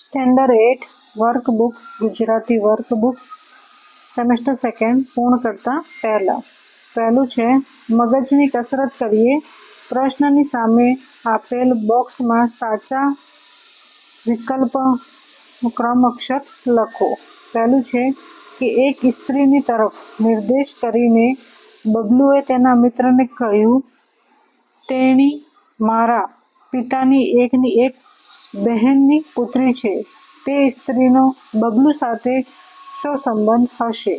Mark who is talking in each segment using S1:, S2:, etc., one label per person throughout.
S1: Standard eight workbook Gujarati workbook semester second પૂર્ણ કરતા પહેલાં પહેલું છે મગજની કસરત કરીએ પ્રશ્નની સામે આપેલ બોક્સમાં સાચા વિકલ્પ ક્રમ અક્ષર લખો પહેલું છે કે એક સ્ત્રીની તરફ નિર્દેશ કરીને બબલુએ તેના મિત્રને કહ્યું તેણી મારા પિતાની એકની એક બહેનની પુત્રી છે તે સ્ત્રીનો બબલુ સાથે શું સંબંધ હશે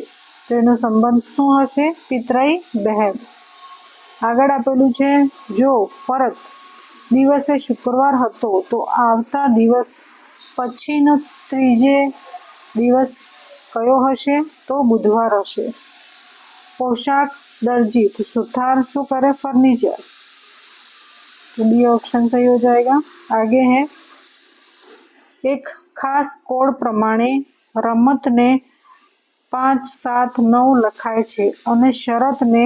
S1: તેનો સંબંધ શું હશે પિતરાઈ બહેન આગળ આપેલું છે જો પરત દિવસે શુક્રવાર હતો તો આવતા દિવસ પછીનો ત્રીજે દિવસ કયો હશે તો બુધવાર હશે પોશાક दर्जी तो सुथार शू करे फर्नीचर तो बी ऑप्शन सही हो जाएगा आगे है એક ખાસ કોડ પ્રમાણે રમતને પાંચ સાત નવ લખાય છે અને શરતને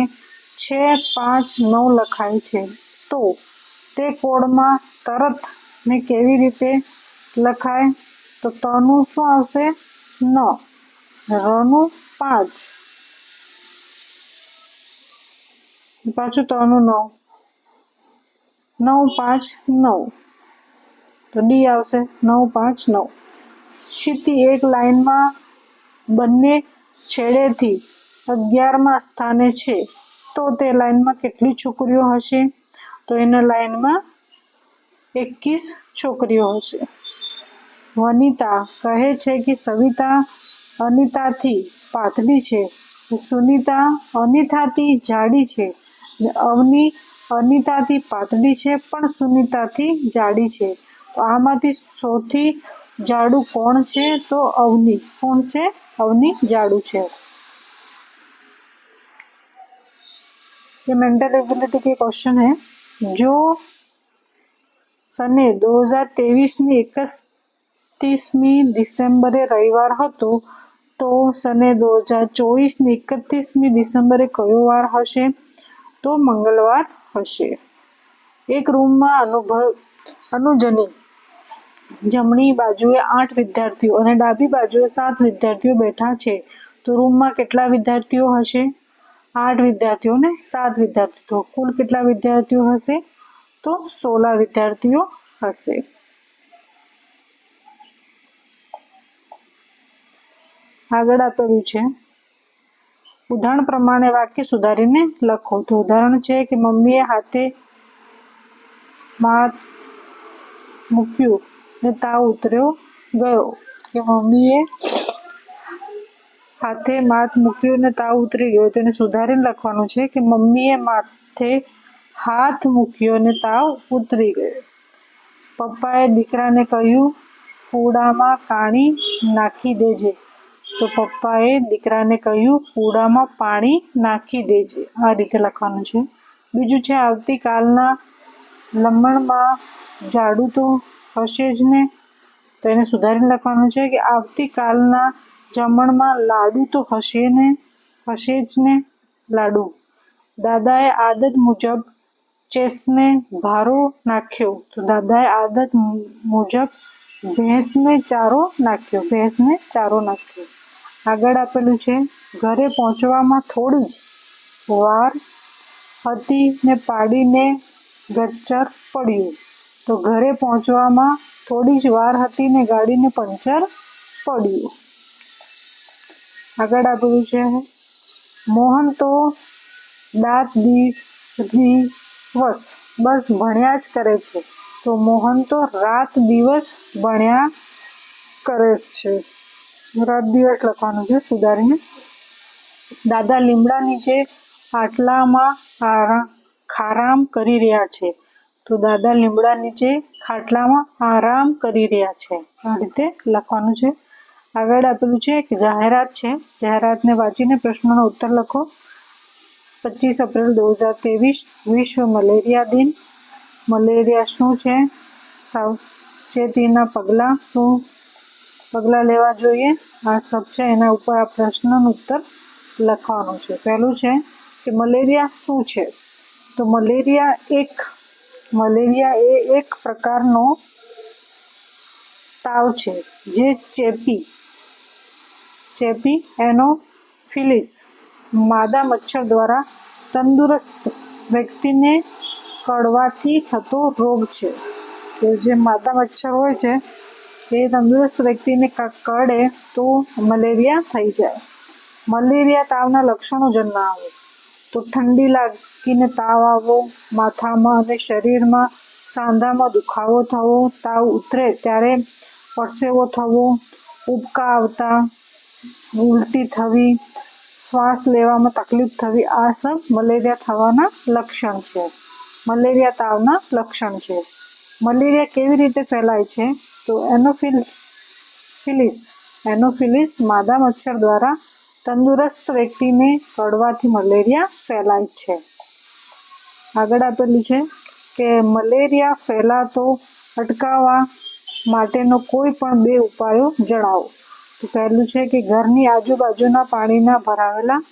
S1: છે પાંચ નવ લખાય છે. તો તે કોડમાં તરતને કેવી રીતે લખાય? તો તનું શું આવશે? ન. રનું પાંચ. પાછું તનું નવ. નવ પાંચ નવ. તો ડી આવશે. નવ, પાંચ, નવ. ક્ષિતિ એક લાઈનમાં બંને છેડેથી અગિયારમાં સ્થાને છે. તો તે લાઈનમાં કેટલી છોકરીઓ હશે? તો એના લાઈનમાં એકવીસ છોકરીઓ હશે. વનિતા કહે છે કે સવિતા અનિતાથી પાતળી છે. સુનિતા અનિતાથી જાડી છે. અવની અનિતાથી પાતળી છે, પણ સુનિતાથી જાડી છે. આમાંથી સૌથી જાડું કોણ છે તો અવની કોણ છે અવની જાડું છે ये मेंटल एबिलिटी के क्वेश्चन है जो સને દો હજાર ત્રેવીસની એકત્રીસમી ડિસેમ્બરે રવિવાર હતો તો સને દો હજાર ચોવીસની એકત્રીસમી ડિસેમ્બરે કયો વાર હશે તો મંગળવાર હશે એક રૂમમાં અનુભવ અનુજની જમણી બાજુએ આઠ વિદ્યાર્થીઓ અને ડાબી બાજુએ સાત વિદ્યાર્થીઓ બેઠા છે. તો રૂમમાં કેટલા વિદ્યાર્થીઓ હશે? આઠ વિદ્યાર્થીઓ ને સાત વિદ્યાર્થીઓ. કુલ કેટલા વિદ્યાર્થીઓ હશે? તો સોળા વિદ્યાર્થીઓ હશે. આગળ આપેલું છે. ઉદાહરણ પ્રમાણે વાક્ય સુધારીને લખો. તો ઉદાહરણ છે કે મમ્મીએ હાથે ભાત મૂક્યું. ને તાવ ઉતર્યો, ગયો. કે મમ્મીએ હાથે માથ મૂક્યું ને તાવ ઉતરી ગયો. તેને સુધારીને લખવાનું છે કે મમ્મીએ માથે હાથ મૂક્યો ને તાવ ઉતરી ગયો. પપ્પાએ દીકરાને કહ્યું, કૂડામાં કાણી નાખી દેજે. તો પપ્પાએ દીકરાને કહ્યું, કૂડામાં પાણી નાખી દેજે. આ રીતે લખવાનું છે. બીજું છે, આવતીકાલના લમણમાં ઝાડુ તો હશે જ ને? તો એને સુધારીને લખવાનું છે કે આવતીકાલના જમણમાં લાડુ તો હશે ને હશે જ ને લાડુ. દાદાએ આદત મુજબ ચેસને ભારો નાખ્યો. તો દાદાએ આદત મુજબ ભેંસને ચારો નાખ્યો. ભેંસને ચારો નાખ્યો. આગળ આપેલું છે, ઘરે પહોંચવામાં થોડી જ વાર હતી ને પાડીને ગચ્ચર પડ્યું. તો ઘરે પહોંચવામાં થોડી જ વાર હતી ને ગાડીને પંચર પડ્યું. આગળ આપેલું છે મોહન તો દાંત દિવસ બસ ભણ્યા જ કરે છે. તો મોહન તો રાત દિવસ ભણ્યા કરે છે. રાત દિવસ લખવાનું છે સુધારીને. દાદા લીમડા નીચે આટલામાં આરામ ખારામ કરી રહ્યા છે. તો દાદા લીમડા નીચે ખાટલામાં આરામ કરી રહ્યા છે, આ રીતે લખવાનું છે. આગળ આપેલું છે એક જાહેરાત છે. જાહેરાતને વાંચીને પ્રશ્નોનો ઉત્તર લખો. પચીસ એપ્રિલ દો હજાર ત્રેવીસ, વિશ્વ મલેરિયા દિન. મલેરિયા શું છે? સાવચેતીના પગલાં શું? પગલાં લેવા જોઈએ. આ સબ છે, એના ઉપર આ પ્રશ્નનો ઉત્તર લખવાનું છે. પહેલું છે કે મલેરિયા શું છે? તો મલેરિયા એક મલેરિયા એ એક પ્રકારનો તાવ છે, જે ચેપી ચેપી એનોફિલિસ માદા મચ્છર દ્વારા તંદુરસ્ત વ્યક્તિને કડવાથી થતો રોગ છે. કે જે માદા મચ્છર હોય છે, એ તંદુરસ્ત વ્યક્તિને કરડે તો મલેરિયા થઈ જાય. મલેરિયા તાવના લક્ષણો જણાવો. તો ઠંડી લાગીને તાવ આવવો માથામાં અને શરીરમાં સાંધામાં દુખાવો થવો, તાવ ઉતરે ત્યારે પરસેવો થવો, ઉબકા આવતા, ઉલટી થવી, શ્વાસ લેવામાં તકલીફ થવી, આ સબ મલેરિયા થવાના લક્ષણ છે. મલેરિયા તાવના લક્ષણ છે. મલેરિયા કેવી રીતે ફેલાય છે? તો એનોફિલ, ફિલિસ, એનોફિલિસ માદા મચ્છર દ્વારા તંદુરસ્ત વ્યક્તિને કડવાથી મલેરિયા ફેલાય છે. આગળ આપેલું છે કે મલેરિયા ફેલાતો અટકાવવા માટેનો કોઈ પણ બે ઉપાયો જણાવો. તો પહેલું છે કે ઘરની આજુબાજુના પાણીના ભરાવેલા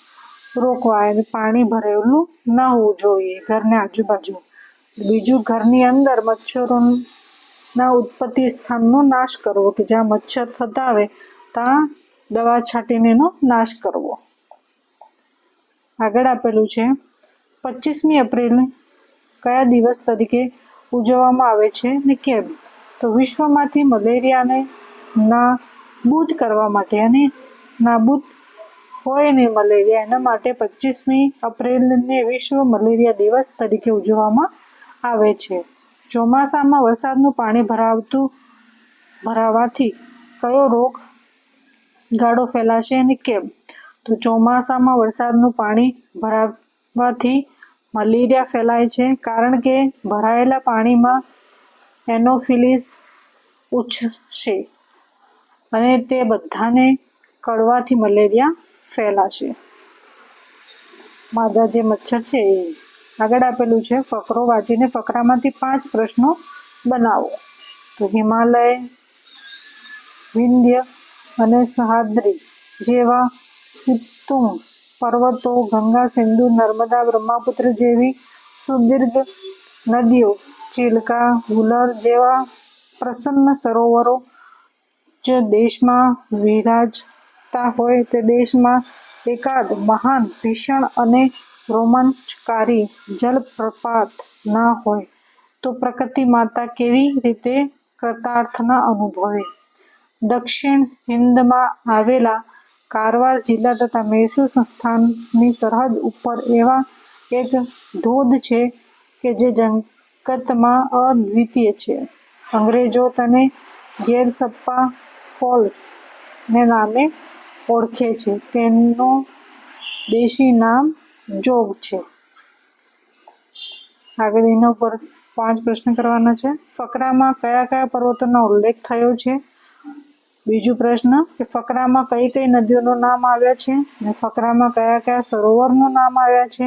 S1: રોકવા એને પાણી ભરેલું ન હોવું જોઈએ ઘરની આજુબાજુ બીજું, ઘરની અંદર મચ્છરોના ઉત્પત્તિ સ્થાનનો નાશ કરવો કે જ્યાં મચ્છર થતા આવે ત્યાં દવા છાંટીને એનો નાશ કરવો. આગળ આપેલું છે પચીસમી એપ્રિલ કયા દિવસ તરીકે ઉજવવામાં આવે છે ને કેમ? તો વિશ્વમાંથી મલેરિયાને નાબૂદ કરવા માટે અને નાબૂદ હોય ને મલેરિયા એના માટે પચીસમી એપ્રિલને વિશ્વ મલેરિયા દિવસ તરીકે ઉજવવામાં આવે છે. ચોમાસામાં વરસાદનું પાણી ભરાવતું, ભરાવાથી કયો રોગ ગાળો ફેલાશે અને કેમ? તો ચોમાસામાં વરસાદનું પાણી ભરાવાથી મલેરિયા ફેલાય છે કારણ કે ભરાયેલા પાણીમાં એનોફિલિસ ઉછશે અને તે બધાને કડવાથી મલેરિયા ફેલાશે. માદા જે મચ્છર છે એ આગળ આપેલું છે, ફકરો વાંચીને ફકરામાંથી પાંચ પ્રશ્નો બનાવો. તો હિમાલય, વિંધ્ય અને સહ્યાદ્રી જેવા ઉત્તુંગ પર્વતો ગંગા, સિંધુ, નર્મદા, બ્રહ્મપુત્ર જેવી સુદીર્ઘ નદીઓ, ચિલકા હુલર જેવા પ્રસન્ન સરોવરો જે દેશમાં વિરાજતા હોય તે દેશમાં એકાદ મહાન, ભીષણ અને રોમાંચકારી જલપ્રપાત ના હોય તો પ્રકૃતિ માતા કેવી રીતે કૃતાર્થના અનુભવે? દક્ષિણ હિંદમાં આવેલા કારવાર જિલ્લા તથા મૈસૂર સંસ્થાનની સરહદ ઉપર એવા એક ધોધ છે કે જે જંગતમાં અદ્વિતીય છે. અંગ્રેજો તેને ગેરસપ્પા ફોલ્સ ને નામે ઓળખે છે. તેનું દેશી નામ જોગ છે. આગળ એના ઉપર પાંચ પ્રશ્ન કરવાના છે. ફકરામાં કયા કયા પર્વતોનો ઉલ્લેખ થયો છે? બીજું પ્રશ્ન કે ફકરામાં કઈ કઈ નદીઓનું નામ આવ્યા છે ને ફકરામાં કયા કયા સરોવરનું નામ આવ્યા છે?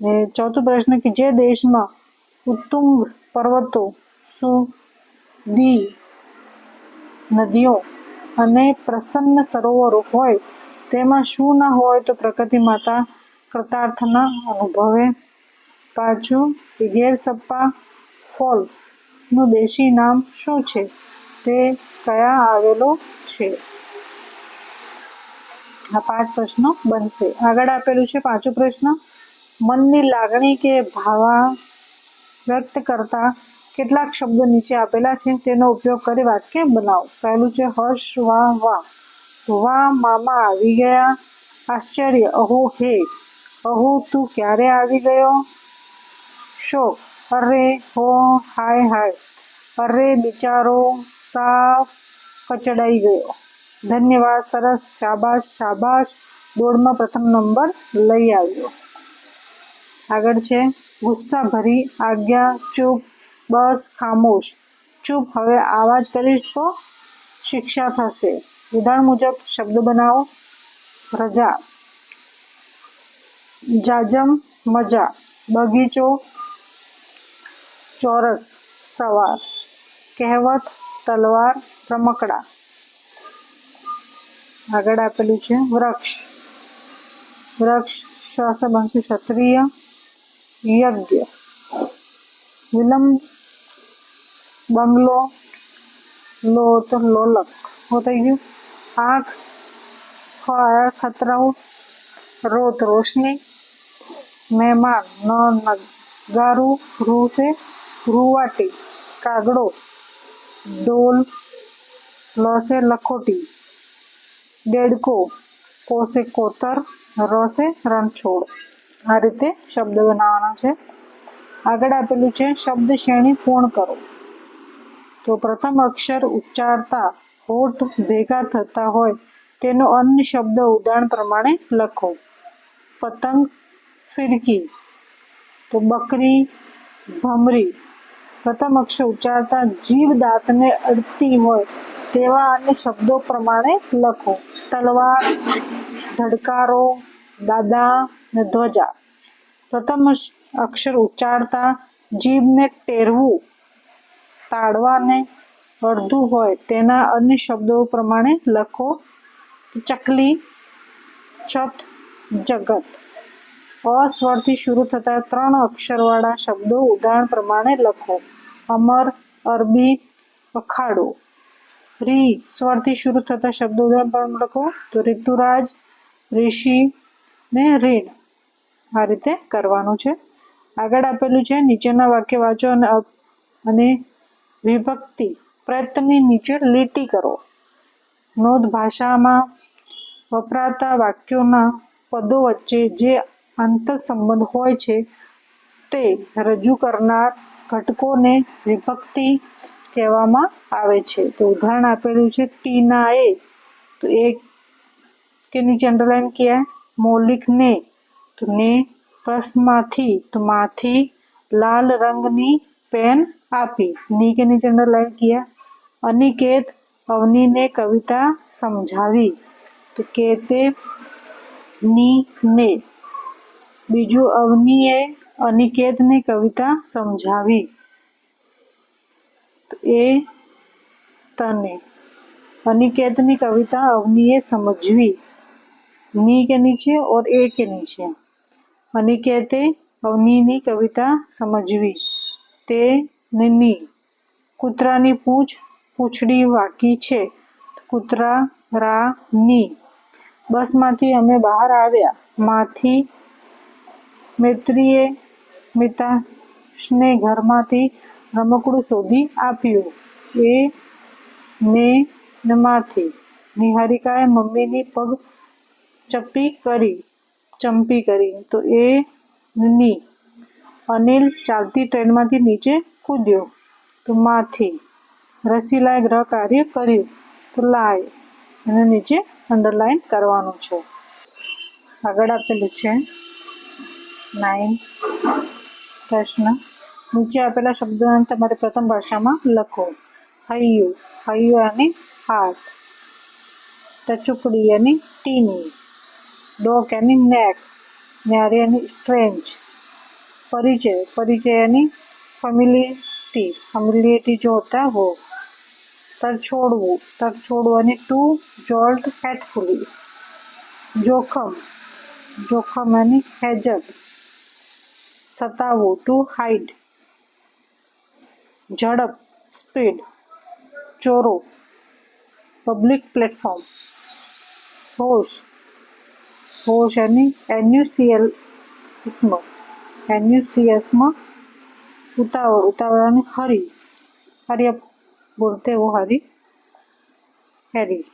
S1: ને ચોથું પ્રશ્ન કે જે દેશમાં ઉત્તુંગ પર્વતો સુદી નદીઓ અને પ્રસન્ન સરોવરો હોય, તેમાં શું ના હોય તો પ્રકૃતિ માતા કૃતાર્થના અનુભવે. પાછું ગેર સપ્પા ફોલ્સનું દેશી નામ શું છે? તે કયા આવેલો છે? આ પાંચ પ્રશ્નો બનશે. આગળ આપેલું છે પાંચો પ્રશ્ન. મનની લાગણી કે ભાવા વ્યક્ત કરતા કેટલાક શબ્દો નીચે આપેલા છે, તેનો ઉપયોગ કરી વાક્ય બનાવો. પહેલું છે, હર્ષ, વાહ વાહ. વાહ, મામા, આવી ગયા. આશ્ચર્ય. અહો, હે. અહો, તું ક્યારે આવી ગયો? શોક અરે, હો, હાય હાય. અરે, બિચારો સાફ કચડાઈ ગયો ધન્યવાદ સરસ શાબાશ શાબાશ દોડમાં પ્રથમ નંબર લઈ આવ્યો. આગળ છે ગુસ્સા ભરી આજ્ઞા, ચૂપ, બસ, ખામોશ. ચૂપ, હવે આવાજ કરીશ તો શિક્ષા થશે. ઉદાહરણ મુજબ, શબ્દ બનાવો. રજા. જાજમ, મજા. બગીચો. ચોરસ. સવાર. કહેવત તલવાર રમકડા. આગળ આપેલું છે વૃક્ષ. વૃક્ષ શ્વાસ બનશે ક્ષત્રિય, યજ્ઞ. વિલંબ, બંગલો લોત લોલક. હું થઈ ગયું? આંખ ખતરાઓ રોત, રોશની. મહેમાન, ન નગારું રૂ છે રૂવાટી, કાગડો. ડોલ લોસે લખોટી, દેડકો કોસે કોતર, રસે રણછોડ. આ રીતે શબ્દ બનાવવાના છે. આગળ આપેલું છે, શબ્દ શ્રેણી પૂર્ણ કરો. તો પ્રથમ અક્ષર ઉચ્ચારતા, હોઠ ભેગા થતા હોય, તેનો અન્ય શબ્દ ઉદાહરણ પ્રમાણે લખો. પતંગ ફિરકી. તો બકરી, ભમરી પ્રથમ અક્ષર ઉચ્ચારતા જીભ દાંતને અડતી હોય તેવા અને શબ્દો પ્રમાણે લખો. તલવાર, ધડકારો, દાદા ને ધ્વજા. પ્રથમ અક્ષર ઉચ્ચારતા જીભને ટેરવું તાળવાને અડધું હોય તેના અન્ય શબ્દો પ્રમાણે લખો. ચકલી, છત, જગત. અસ્વરથી શરૂ થતા ત્રણ અક્ષરવાળા શબ્દો ઉદાહરણ પ્રમાણે લખો. અમર, અરબી અખાડો રી, સ્વરથી શરૂ થતા શબ્દો ઉદાહરણ લખો. તો ઋતુરાજ, ઋષિ ને રીણ. આ રીતે કરવાનું છે. આગળ આપેલું છે, નીચેના વાક્ય વાંચો અને અને વિભક્તિ, પ્રયત્નની નીચે લીટી કરો. નોંધ ભાષામાં વપરાતા વાક્યોના પદો વચ્ચે જે આંતરસંબંધ હોય છે, તે રજૂ કરનાર ઘટકોને વિભક્તિ કહેવામાં આવે છે. તો ઉદાહરણ આપેલું છે ટીના એ તો એ કેની અંડરલાઈન ક્યાં મૌલિક ને. તો ને પ્લસમાંથી તો માંથી લાલ રંગની પેન આપી. ની કે નીચે અંડરલાઈન ક્યાં? અનિકેત અવનીને કવિતા સમજાવી. તો કે તે ની ને. બીજું અવનીએ અનિકેતની કવિતા સમજાવી. એ તને. અનિકેતની કવિતા અવનીએ સમજવી. ની કે નીચે ઓર એ કે નીચે. અનિકેતે અવનીની કવિતા સમજવી. તે ને. ની કૂતરાની પૂંછ પૂંછડી વાકી છે. કૂતરા રા ની. બસમાંથી અમે બહાર આવ્યા. માંથી મૈત્રીએ મિતાશને ઘરમાંથી રમકડું શોધી આપ્યું. એ ને ને માંથી નિહારિકાએ મમ્મીની પગ ચપ્પી કરી, ચંપી કરી. તો એ ની અનિલ ચાલતી ટ્રેનમાંથી નીચે કૂદ્યો. તો માંથી રસીલાએ ગ્રહ કાર્ય કર્યું. તો લાય અને નીચે અંડરલાઈન કરવાનું છે. આગળ આપેલું છે. નાઇન પ્રશ્ન. નીચે આપેલા શબ્દોને તમારે પ્રથમ ભાષામાં લખો. હૈયુ. હૈયુ અને હાર્ટ ટચુકડી અને ટીની. ડોક અને નેક. ન્યારી અને સ્ટ્રેન્ચ પરિચય. પરિચય અને ફેમિલિટી. ફેમિલિટી જો હોતા હો. તર છોડવું. તર છોડવું અને ટુ જોલ્ટ હેટફુલી જોખમ. જોખમ અને હેજટ સતાવો ટુ હાઇડ ઝડપ સ્પીડ ચોરો પબ્લિક પ્લેટફોર્મ હોશ. હોશ એની એન્યુસીએલ ઇસ્મ એન્યુસીએસમાં ઉતાવળ, ઉતાવળાની હરી. હરિયપ બોલતે વો હરી. હેરી.